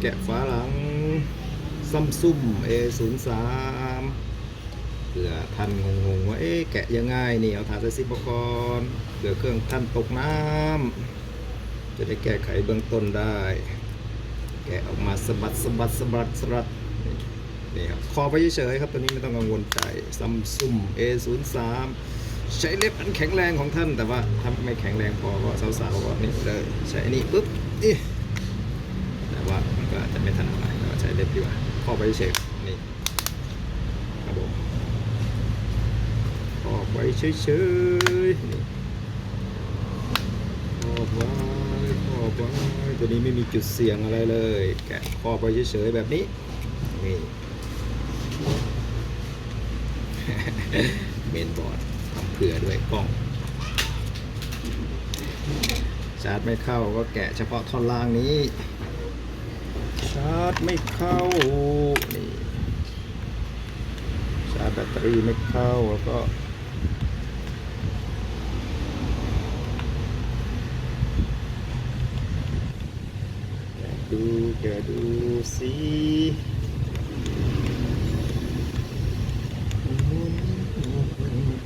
แกะฝาหลังซัมซุม A03 เผื่อท่านงงๆว่าเอ๊ะแกะยังไงนี่เอาถาดใส่ซิปกรณ์เผื่อเครื่องท่านตกน้ำจะได้แก้ไขเบื้องต้นได้ แกะออกมาสบัดสบัดสบัดสบัดนี่ครับคอไปเฉยๆครับตัวนี้ไม่ต้องกังวลใจซัมซุม A03 ใช้เล็บอันแข็งแรงของท่านแต่ว่าถ้าไม่แข็งแรงพอก็สาวๆก็นี่เลยใช้อันนี้ปุ๊บนี่ อาจจะไม่ถนัดอะไรก็ใช้เล็บดีกว่าคอไปเฉยนี่ครับผมคอไปเฉยๆนี่คอบไว้คอบไว้ตัวนี้ไม่มีจุดเสี่ยงอะไรเลย แกะคอไปเฉยๆแบบนี้นี่เมนบอร์ดทำเผื่อด้วยกล้องชาร์จไม่เข้าก็แกะเฉพาะท่อนล่างนี้ ชาร์จไม่เข้า นี่ชาร์จแบตเตอรี่ไม่เข้าแล้วก็แกะดูแกะดูสิ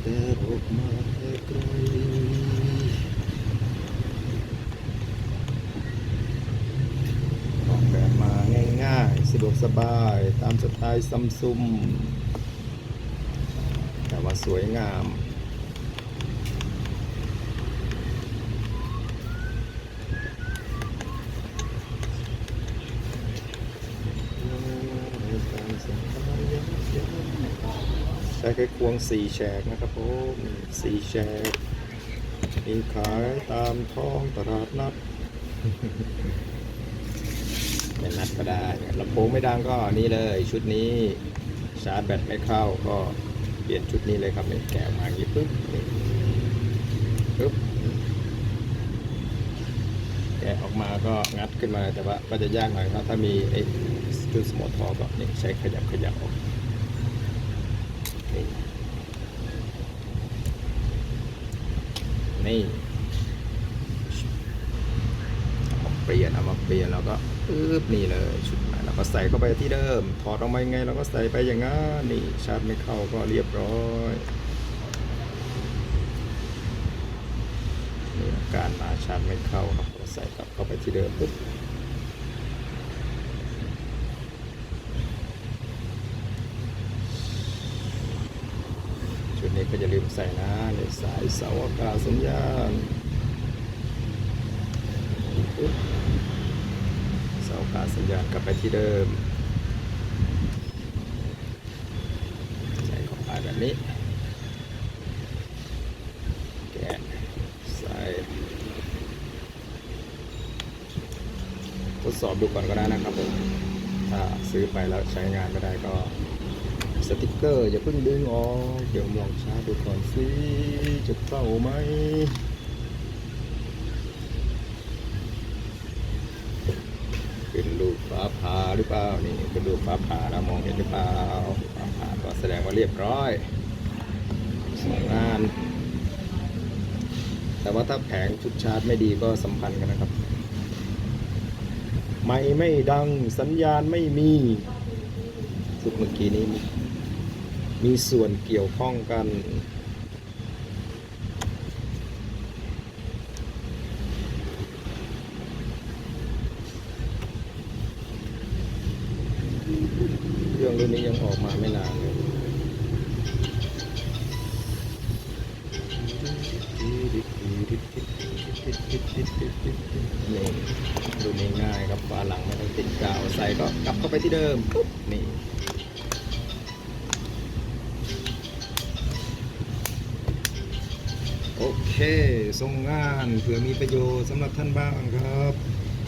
แต่ออกมาแต่ไกล ออกแบบมาง่ายๆ สะ ดวกสบาย ตามสไตล์ซัมซุม แต่ว่าสวยงาม ใช้ไขควงสี่แฉกนะครับผมสี่แฉกมีขายตามท้องตลาดนัด เป็นนัดก็ได้ลำโพงไม่ดังก็นี่เลยชุดนี้ชาร์จแบตไม่เข้าก็เปลี่ยนชุดนี้เลยครับนี่แกะออกมาอย่างนี้ปึ๊บนี่ปึ๊บแกะออกมาก็งัดขึ้นมาแต่ว่าก็จะยากหน่อยครับถ้ามีไอ้ชุดสมอทอก็นี่ใช้ขยับขยับออกนี่นี่ เอามาเป ลี่ยนเอาก็ปึ๊บนี่เลยชุดใหม่แล้วก็ใส่เข้าไปที่เดิม ถอดออกมายังไงเราก็ใส่ไปอย่างงั้น นี่ชาร์จไม่เข้าก็เรียบร้อยนี่การมาชาร์จไม่เข้าครับใส่กลับเข้าไปที่เดิมปุ๊บชุดนี้ก็อย่าลืมใส่นะในสายเสาอากาศสัญญาณ ปุ๊บเสัญญาณกลับไปที่เดิม ใส่เข้าไปแบบนี้แกะใส่ทดสอบดูก่อนก็ได้นะครับผม ถ้าซื้อไปแล้วใช้งานไม่ได้ก็สติกเกอร์อย่าเพิ่งดึงออก เดี๋ยวลองชาดูก่อนสิจะเข้าไหม เป็นรูปฟ้าผ่าหรือเปล่านี่เป็นรูปฟ้าผ่านะมองเห็นหรือเปล่าฟ้าผ่าก็แสดงว่าเรียบร้อยสวยงามแต่ว่าถ้าแผงชุดชาร์จไม่ดีก็สัมพันธ์กันนะครับ ไม่ไม่ดังสัญญาณไม่มีชุดเมื่อกี้นี้มีมีส่วนเกี่ยวข้องกัน เค รุ่นนี้ยังออกมาไม่นานเลยนี่รุ่นนี้ง่ายครับฝาหลังไม่ต้องติดกาวใส่ก็กลับเข้าไปที่เดิมปุ๊บนี่โอเคส่งงานเผื่อมีประโยชน์สำหรับท่านบ้างครับ